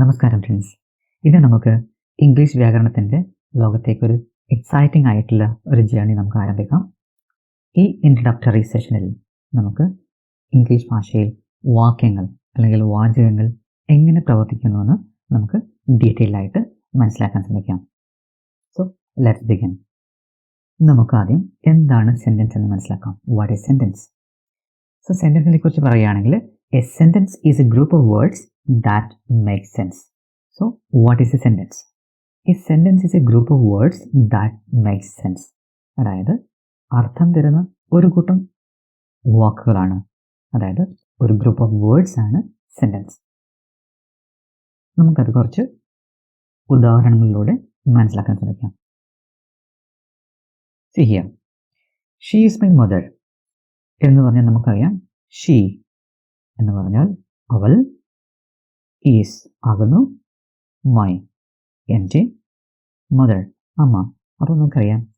നമസ്കാരം ഫ്രണ്ട്സ് ഇന്ന് നമുക്ക് ഇംഗ്ലീഷ് വ്യാകരണത്തിന്റെ ലോകത്തേക്കൊരു എക്സൈറ്റിംഗ് ആയിട്ടുള്ള ഒരു ജേണി നമുക്ക് ആരംഭിക്കാം. ഈ ഇൻട്രഡക്ടറി സെഷനിൽ നമുക്ക് ഇംഗ്ലീഷ് ഭാഷയിൽ വാക്യങ്ങൾ അല്ലെങ്കിൽ വാചകങ്ങൾ എങ്ങനെ പ്രവർത്തിക്കുന്നുവെന്ന് നമുക്ക് ഡീറ്റെയിൽ ആയിട്ട് മനസ്സിലാക്കാൻ ശ്രമിക്കാം. സോ ലെറ്റ്സ് ബിഗിൻ നമുക്ക് ആദ്യം എന്താണ് സെന്റൻസ് എന്ന് മനസ്സിലാക്കാം. വാട്ട് ഈസ് സെന്റൻസ് സോ സെന്റൻസിനെ കുറിച്ച് പറയുകയാണെങ്കിൽ a sentence is a group of words that makes sense. So, what is a sentence? A sentence is a group of words that makes sense. അതായത് അർത്ഥം തരുന്ന ഒരു കൂട്ടം വാക്കുകളാണ് അതായത് ഒരു ഗ്രൂപ്പ് ഓഫ് വേർഡ്സ് ആണ് സെന്റൻസ് നമുക്കത് കുറച്ച് ഉദാഹരണങ്ങളിലൂടെ മനസ്സിലാക്കാൻ ശ്രമിക്കാം see here she is my mother എന്ന് പറഞ്ഞാൽ നമുക്കറിയാം ഷീ എന്ന് പറഞ്ഞാൽ അവൾ ഈസ് ആകുന്നു മൈ എന്റെ മദർ അമ്മ. അപ്പോൾ നമുക്കറിയാം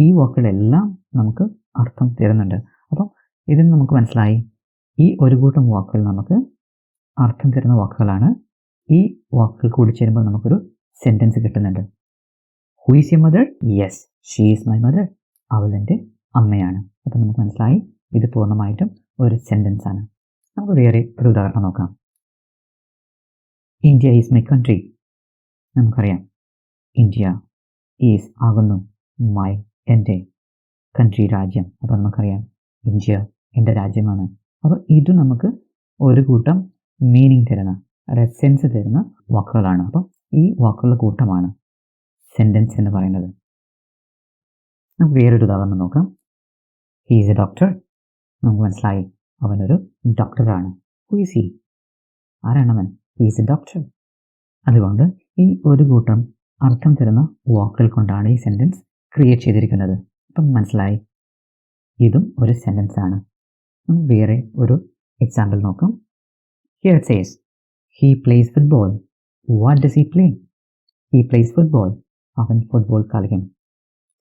ഈ വാക്കുകളെല്ലാം നമുക്ക് അർത്ഥം തരുന്നുണ്ട്. അപ്പോൾ ഇതിൽ നമുക്ക് മനസ്സിലായി ഈ ഒരു കൂട്ടം വാക്കുകൾ നമുക്ക് അർത്ഥം തരുന്ന വാക്കുകളാണ്. ഈ വാക്കുകൾ കൂടി ചേരുമ്പോൾ നമുക്കൊരു സെന്റൻസ് കിട്ടുന്നുണ്ട്. Who is you mother yes she is my mother അവൾ എന്റെ അമ്മയാണ്. അപ്പം നമുക്ക് മനസ്സിലായി ഇത് പൂർണമായിട്ടും ഒരു സെന്റൻസ് ആണ്. നമുക്ക് വേറെ ഒരു ഉദാഹരണം നോക്കാം. ഇന്ത്യ ഈസ് മൈ കൺട്രി നമുക്കറിയാം. ഇന്ത്യ ഈസ് ആകുന്നു മൈ എന്റെ കൺട്രി രാജ്യം. അപ്പോൾ നമുക്കറിയാം ഇന്ത്യ എന്റെ രാജ്യമാണ്. അപ്പോൾ ഇത് നമുക്ക് ഒരു കൂട്ടം മീനിങ് തരുന്ന റെസെൻസ് സെൻസ് തരുന്ന വാക്കുകളാണ്. അപ്പോൾ ഈ വാക്കുകളുടെ കൂട്ടമാണ് സെന്റൻസ് എന്ന് പറയുന്നത്. നമുക്ക് വേറൊരു ഉദാഹരണം നോക്കാം. ഹീ ഈസ് എ ഡോക്ടർ നമുക്ക് മനസ്സിലായി. അവനൊരു ഡോക്ടറാണ് ഹു ഈസ് ഹി ആരാണ് അവൻ ഈസ് എ ഡോക്ടർ അതുകൊണ്ട് ഈ ഒരു കൂട്ടം അർത്ഥം തരുന്ന വാക്കുകൾ കൊണ്ടാണ് ഈ സെന്റൻസ് ക്രിയേറ്റ് ചെയ്തിരിക്കുന്നത്. അപ്പം മനസ്സിലായി? ഇതും ഒരു സെന്റൻസ് ആണ്. വേറെ ഒരു എക്സാമ്പിൾ നോക്കാം. Here says he plays football what does he play he plays football അവൻ ഫുട്ബോൾ കളിക്കും.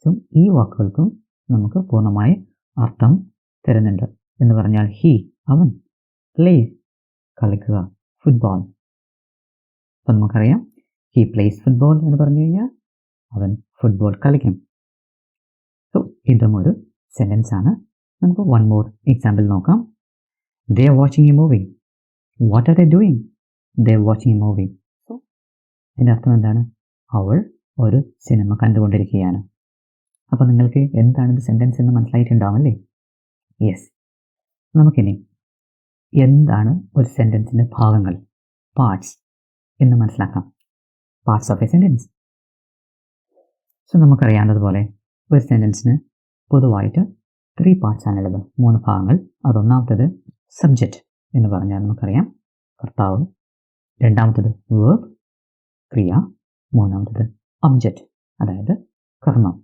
സോ ഈ വാക്കുകൾക്കും നമുക്ക് പൂർണമായി അർത്ഥം തരുന്നുണ്ട്. എന്ന് പറഞ്ഞാൽ ഹീ അവൻ പ്ലേ കളിക്കുക ഫുട്ബോൾ അപ്പം നമുക്കറിയാം. ഹി പ്ലേസ് ഫുട്ബോൾ എന്ന് പറഞ്ഞു കഴിഞ്ഞാൽ അവൻ ഫുട്ബോൾ കളിക്കും. സോ ഇതും ഒരു സെന്റൻസ് ആണ്. നമുക്ക് വൺ മോർ എക്സാമ്പിൾ നോക്കാം. They are watching a movie what are they doing they watching a movie so ഇതിന്റെ അർത്ഥം എന്താണ്? അവൾ ഒരു സിനിമ കണ്ടുകൊണ്ടിരിക്കുകയാണ്. അപ്പോൾ നിങ്ങൾക്ക് എന്താണ് ഇത് സെന്റൻസ് എന്ന് മനസ്സിലായിട്ടുണ്ടാവും അല്ലേ യെസ് നമുക്കിനി എന്താണ് ഒരു സെന്റൻസിന്റെ ഭാഗങ്ങൾ? പാർട്സ് എന്ന് മനസ്സിലാക്കാം. Parts of a sentence so നമുക്കറിയാവുന്നതുപോലെ ഒരു സെന്റൻസിന് പൊതുവായിട്ട് ത്രീ പാർട്സ് ആണുള്ളത് മൂന്ന് ഭാഗങ്ങൾ അതൊന്നാമത്തത് സബ്ജക്റ്റ് എന്ന് പറഞ്ഞാൽ നമുക്കറിയാം. കർത്താവ് രണ്ടാമത്തത് വേർബ് ക്രിയ മൂന്നാമത്തത് ഒബ്ജക്റ്റ് അതായത് കർമ്മം.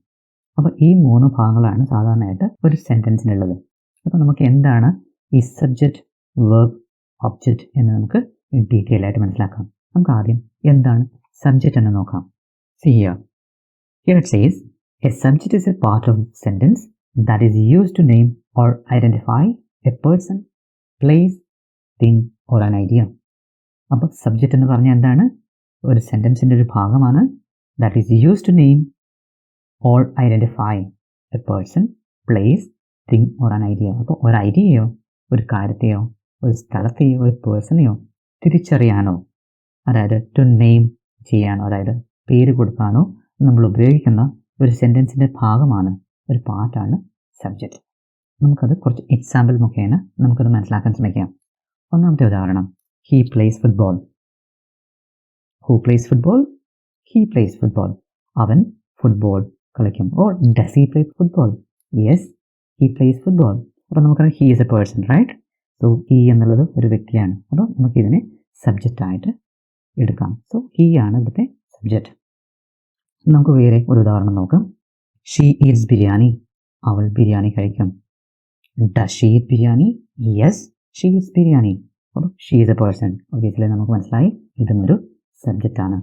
അപ്പോൾ ഈ മൂന്ന് ഭാഗങ്ങളാണ് സാധാരണയായിട്ട് ഒരു സെന്റൻസിനുള്ളത് അപ്പോൾ നമുക്ക് എന്താണ് ഈ സബ്ജക്റ്റ് വേർബ് ഒബ്ജക്റ്റ് എന്ന് നമുക്ക് ഡീറ്റെയിൽ ആയിട്ട് മനസ്സിലാക്കാം. നമുക്ക് ആദ്യം എന്താണ് സബ്ജക്റ്റ് എന്ന് നോക്കാം. See here here it says a subject is a part of sentence that is use to name or identify a person place thing or an idea അപ്പോൾ സബ്ജക്റ്റ് എന്ന് പറഞ്ഞാൽ എന്താണ്? ഒരു സെന്റൻസിന്റെ ഒരു ഭാഗമാണ് that is use to name or identify a person place thing or an idea അപ്പോൾ ഒരു ഐഡിയയോ ഒരു കാര്യത്തെയോ ഒരു സ്ഥലത്തെയോ ഒരു പേഴ്സണെയോ തിരിച്ചറിയാനോ അതായത് ടു നെയിം ചെയ്യാനോ അതായത് പേര് കൊടുക്കാനോ നമ്മൾ ഉപയോഗിക്കുന്ന ഒരു സെന്റൻസിന്റെ ഭാഗമാണ് ഒരു പാർട്ടാണ് സബ്ജക്റ്റ് നമുക്കത് കുറച്ച് എക്സാമ്പിൾ മുഖേന നമുക്കത് മനസ്സിലാക്കാൻ ശ്രമിക്കാം. ഒന്നാമത്തെ ഉദാഹരണം he plays football who plays football he plays football അവൻ ഫുട്ബോൾ കളിക്കും. ഓ does he play football yes he plays football അപ്പോൾ നമുക്കറിയാം he is a person right so he എന്നുള്ളത് ഒരു വ്യക്തിയാണ്. അപ്പോൾ നമുക്കിതിനെ സബ്ജക്റ്റ് ആയിട്ട് എടുക്കാം. സോ ഹീ ആണ് ഇവിടുത്തെ സബ്ജക്റ്റ് നമുക്ക് വേറെ ഒരു ഉദാഹരണം നോക്കാം. ഷീ ഈറ്റ്സ് ബിരിയാണി അവൾ ബിരിയാണി കഴിക്കും. Does she eat biryani yes she is biryani അപ്പോൾ she is a person obviously നമുക്ക് മനസ്സിലായി ഇതും ഒരു ആണ്.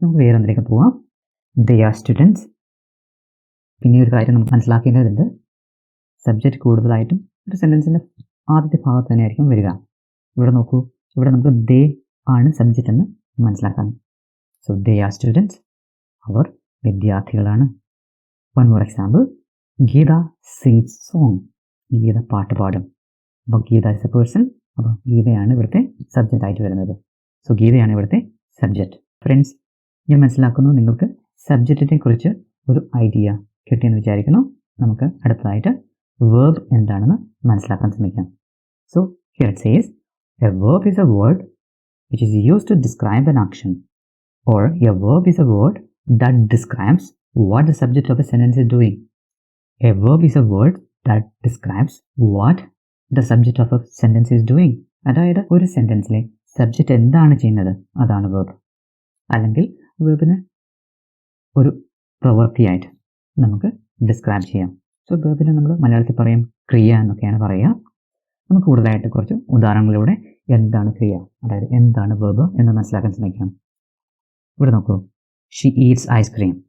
നമുക്ക് വേറെ ഒന്നിലേക്ക് പോവാം. ദേ ആർ സ്റ്റുഡൻസ് പിന്നെ ഒരു കാര്യം നമുക്ക് മനസ്സിലാക്കേണ്ടതുണ്ട്. സബ്ജക്റ്റ് കൂടുതലായിട്ടും ഒരു സെന്റൻസിന്റെ ആദ്യത്തെ ഭാഗത്ത് തന്നെയായിരിക്കും വരിക. ഇവിടെ നോക്കൂ. ഇവിടെ നമുക്ക് ദേ ആണ് സബ്ജക്റ്റ് എന്ന് മനസ്സിലാക്കാൻ. സോ ദേ ആർ സ്റ്റുഡൻസ് അവർ വിദ്യാർത്ഥികളാണ്. One for example Geeta sing song Geeta പാട്ട് പാടും. അപ്പോൾ ഗീത ഇസ് എ പേഴ്സൺ അപ്പോൾ ഗീതയാണ് ഇവിടുത്തെ സബ്ജക്റ്റ് ആയിട്ട് വരുന്നത്. സോ ഗീതയാണ് ഇവിടുത്തെ സബ്ജക്റ്റ് ഫ്രണ്ട്സ് ഞാൻ മനസ്സിലാക്കുന്നു നിങ്ങൾക്ക് സബ്ജക്റ്റിനെ കുറിച്ച് ഒരു ഐഡിയ കിട്ടിയെന്ന് വിചാരിക്കുന്നു. നമുക്ക് അടുത്തതായിട്ട് വേർബ് എന്താണെന്ന് മനസ്സിലാക്കാൻ ശ്രമിക്കാം. So here says a verb is a word which is used to describe an action or a verb is a word that describes what the subject of a sentence is doing. A verb is a word that describes what the subject of a sentence is doing. അതായത് ഒരു സെന്റൻസിലെ subject എന്താണ് ചെയ്യുന്നത് അതാണ് verb അല്ലെങ്കിൽ വേർബിനെ ഒരു പ്രവൃത്തിയായിട്ട് നമുക്ക് describe ചെയ്യാം so വേർബിനെ നമ്മൾ മലയാളത്തിൽ പറയും ക്രിയ എന്നൊക്കെയാണ് പറയുക നമുക്ക് കൂടുതലായിട്ട് കുറച്ച് ഉദാഹരണങ്ങളിലൂടെ എന്താണ് ക്രിയ? അതായത് എന്താണ് വേർബ് എന്ന് മനസ്സിലാക്കാൻ ശ്രമിക്കാം. ഇവിടെ നോക്കൂ. ഷീ ഈറ്റ്സ് ഐസ്ക്രീം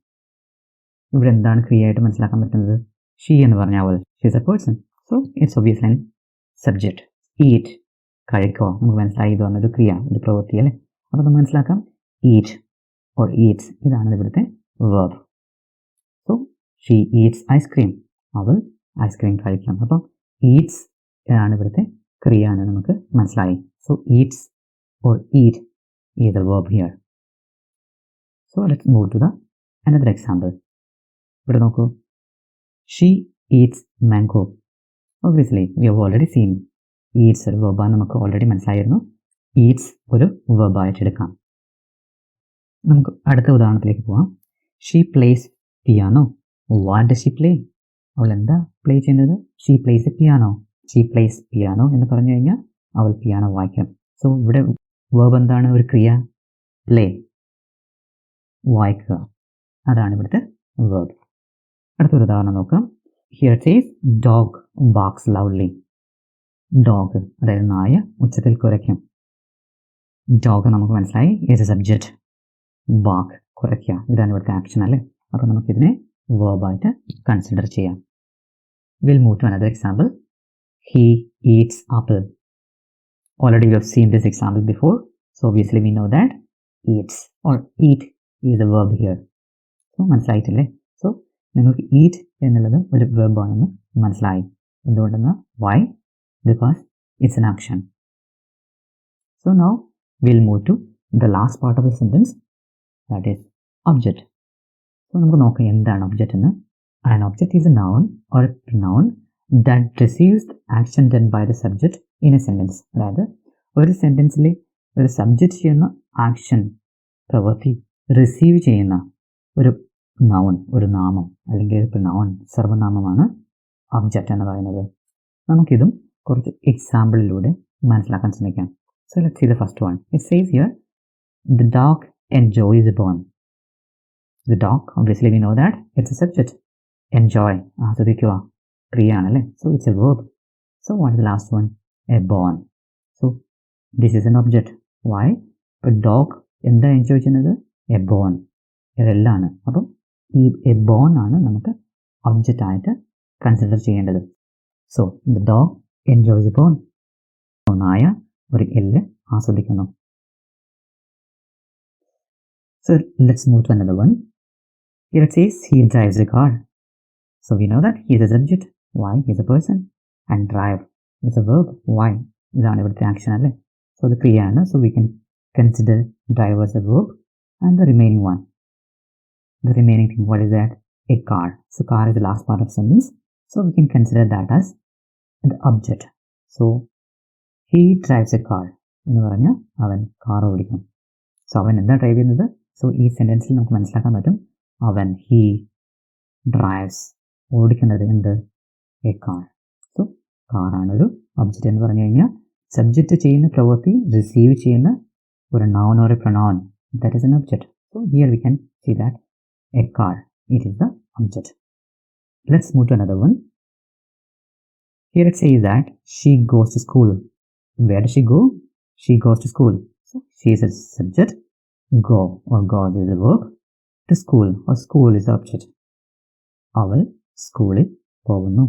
ഇവിടെ എന്താണ് ക്രിയ ആയിട്ട് മനസ്സിലാക്കാൻ പറ്റുന്നത്? ഷീ എന്ന് പറഞ്ഞാൽ അവൾ she's a person so it's obvious line subject eat കഴിക്കോ? നമുക്ക് മനസ്സിലായി ഇത് പറഞ്ഞൊരു ക്രിയ ഒരു പ്രവൃത്തി അല്ലേ? അപ്പോൾ നമുക്ക് മനസ്സിലാക്കാം. ഈറ്റ് ഓർ ഈറ്റ്സ് ഇതാണ് ഇവിടുത്തെ verb so she eats ice cream അവൾ ഐസ്ക്രീം കഴിക്കാം. അപ്പോൾ ഈറ്റ്സ് ആണ് ഇവിടുത്തെ ക്രിയ എന്ന് നമുക്ക് മനസ്സിലായി. So eats or eat is the verb here. So let's move to the another example. ഇവിടെ നോക്കൂ. She eats mango obviously we have already seen eats ഒരു വെർബാന്ന് നമുക്ക് ഓൾറെഡി മനസ്സിലായിരുന്നു. ഈറ്റ്സ് ഒരു വെർബായിട്ട് എടുക്കാം. നമുക്ക് അടുത്ത ഉദാഹരണത്തിലേക്ക് പോവാം. She plays piano what she play അവൾ എന്താ പ്ലേ ചെയ്യുന്നത്? She plays piano she plays piano എന്ന് പറഞ്ഞു കഴിഞ്ഞാൽ അവൾ പിയാനോ വായിക്കാം സോ ഇവിടെ വേബ് എന്താണ്? ഒരു ക്രിയ പ്ലേ വായിക്കുക. അതാണ് ഇവിടുത്തെ വേബ് അടുത്തൊരു ഉദാഹരണം നോക്കാം. Here says dog barks loudly dog അതായത് നായ ഉച്ചത്തിൽ കുരയ്ക്കും. ഡോഗ് നമുക്ക് മനസ്സിലായി. ഏത് സബ്ജക്റ്റ് ബാക്ക് കുറയ്ക്കുക. ഇതാണ് ഇവിടുത്തെ ആക്ഷൻ അല്ലേ? അപ്പോൾ നമുക്കിതിനെ വേർബായിട്ട് കൺസിഡർ ചെയ്യാം. Will move to another example he eats apple. Already we have seen this example before, so obviously we know that eats or eat is a verb here. So മനസ്സിലായിട്ടില്ലേ? So നിങ്ങൾക്ക് eat എന്നുള്ളത് ഒരു verb ആണെന്ന് മനസ്സിലായി. എന്തുകൊണ്ടെന്ന് why because it's an action so now will move to the last part of the sentence that is object so നമുക്ക് നോക്കാം എന്താണ് ഒബ്ജക്റ്റ് എന്ന്. An object is a noun or a noun that receives action done by the subject in a sentence അതായത് ഒരു സെന്റൻസിൽ ഒരു subject ചെയ്യുന്ന action പ്രവൃത്തി receive ചെയ്യുന്ന ഒരു നൗൺ ഒരു നാമം അല്ലെങ്കിൽ ഒരു നൗൺ സർവനാമമാണ് ഒബ്ജക്റ്റ് എന്ന് പറയുന്നത്. നമുക്കിതും കുറച്ച് എക്സാമ്പിളിലൂടെ മനസ്സിലാക്കാൻ ശ്രമിക്കാം. So let the first one it says here the dog enjoys bone the dog obviously we know that it's a subject enjoy ആസ്വദിക്കുക ക്രിയയാണല്ലേ so it's a verb so what is last one a bone so this is an object why ഇപ്പോൾ dog എന്താ ചെയ്യുന്നത് a born ഇതെല്ലാണ് അപ്പം ഈ a born ആണ് നമുക്ക് object ആയിട്ട് consider ചെയ്യേണ്ടത്. So the dog enjoys bone നായ ഒരു എല്ല് ആസ്വദിക്കുന്നു. So let's move to another one Here it says he drives a car. So we know that he is a subject. Why? He is a person. And drive is a verb. Why? ഇതാണ് ഇവിടുത്തെ action അല്ലേ so അത് ക്രിയയാണ് so we can consider drive as a verb and the remaining one. The remaining thing, what is that? A car. So car is the last part of sentence. So we can consider that as the object. So he drives a car. എന്ന് പറഞ്ഞാൽ അവൻ car ഓടിക്കും so അവൻ എന്താ drive ചെയ്യുന്നത് so ഈ സെന്റൻസിൽ നമുക്ക് മനസ്സിലാക്കാൻ പറ്റും അവൻ ഹീ ഡ്രൈവ്സ് ഓടിക്കുന്നത് എന്ത് എ കാർ സോ കാറാണ് ഒരു ഒബ്ജക്റ്റ് എന്ന് പറഞ്ഞു കഴിഞ്ഞാൽ സബ്ജക്റ്റ് ചെയ്യുന്ന പ്രവൃത്തി റിസീവ് ചെയ്യുന്ന ഒരു noun or a pronoun that is an object so here we can see that a car it is the object let's move to another one here it say that she goes to school where she go she goes to school so she is a subject go or goes is a verb. To school or school is object. അവൾ സ്കൂളിൽ പോകുന്നു.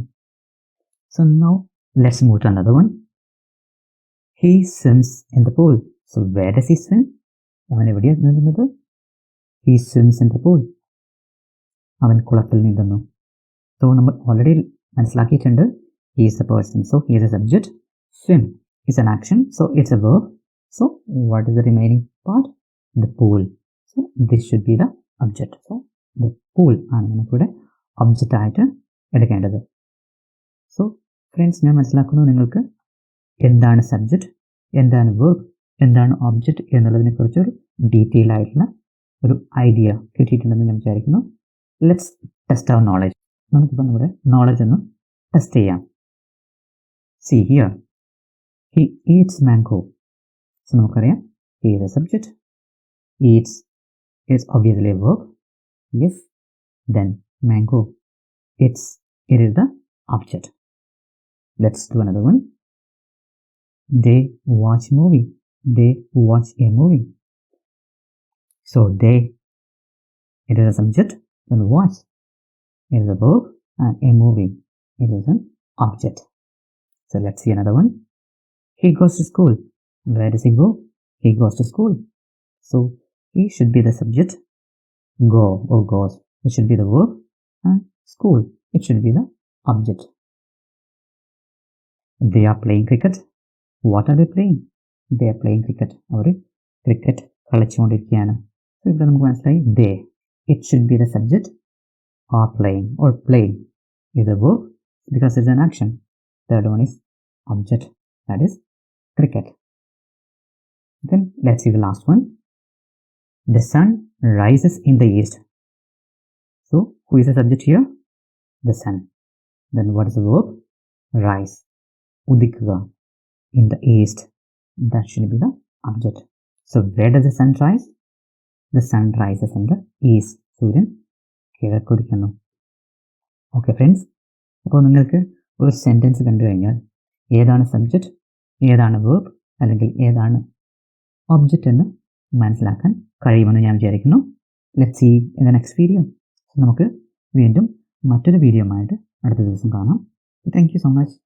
So now let's move to another one. He swims in the pool. So where does he swim? അവൻ എവിടെയാണ് നീന്തുന്നത്? He swims in the pool അവൻ കുളത്തിൽ നീന്തുന്നു. So നമ്മൾ ഓൾറെഡി മനസ്സിലാക്കിയിട്ടുണ്ട്. He is a person so he is a subject swim is an action so it's a verb. So what is the remaining part the pool so this should be the object so the pool ആണ് നമുക്കിവിടെ object ആയിട്ട് എടുക്കേണ്ടത്. So friends ഞാൻ മനസ്സിലാക്കുന്നു നിങ്ങൾക്ക് എന്താണ് subject എന്താണ് work എന്താണ് ഓബ്ജക്റ്റ് എന്നുള്ളതിനെ കുറിച്ചൊരു ഡീറ്റെയിൽ ആയിട്ടുള്ള ഒരു ഐഡിയ കിട്ടിയിട്ടുണ്ടെന്ന് ഞാൻ വിചാരിക്കുന്നു. ലെറ്റ്സ് ടെസ്റ്റ് അവർ നോളജ് നമുക്കിപ്പോൾ നമ്മുടെ നോളജ് ഒന്ന് ടെസ്റ്റ് ചെയ്യാം. See here he eats mango so നമുക്കറിയാം. He is a subject eats is obviously work yes then mango it's it is the object let's do another one. They watch movie. They watch a movie. So they it is a subject then watch. It is a verb and a movie. It is an object. So let's see another one. He goes to school. Where does he go? He goes to school. So he should be the subject. Go oh or goes it should be the verb and school. It should be the object. They are playing cricket. What are they playing they are playing cricket our cricket കളിച്ചുകൊണ്ടിരിക്കുകയാണ്. So ഇവിടെ നമുക്ക് മനസ്സിലായി they it should be the subject are playing or playing ഇത് verb because it's an action third one is object that is cricket then let's see the last one. The sun rises in the east. So who is the subject here? The sun. Then what is the verb? Rise. ഉദിക്കുക. In the east That should be the object. So where does the sun rise? The sun rises in the. സൂര്യൻ കിഴക്കുദിക്കുന്നു. Okay friends അപ്പോൾ നിങ്ങൾക്ക് ഒരു sentence കണ്ടു കഴിഞ്ഞാൽ ഏതാണ് subject ഏതാണ് verb അല്ലെങ്കിൽ ഏതാണ് ഒബ്ജക്റ്റ് എന്ന് മനസ്സിലാക്കാൻ കഴിയുമെന്ന് ഞാൻ വിചാരിക്കുന്നു. Let see in the next video നമുക്ക് വീണ്ടും മറ്റൊരു വീഡിയോ ആയിട്ട് അടുത്ത ദിവസം കാണാം. Thank you so much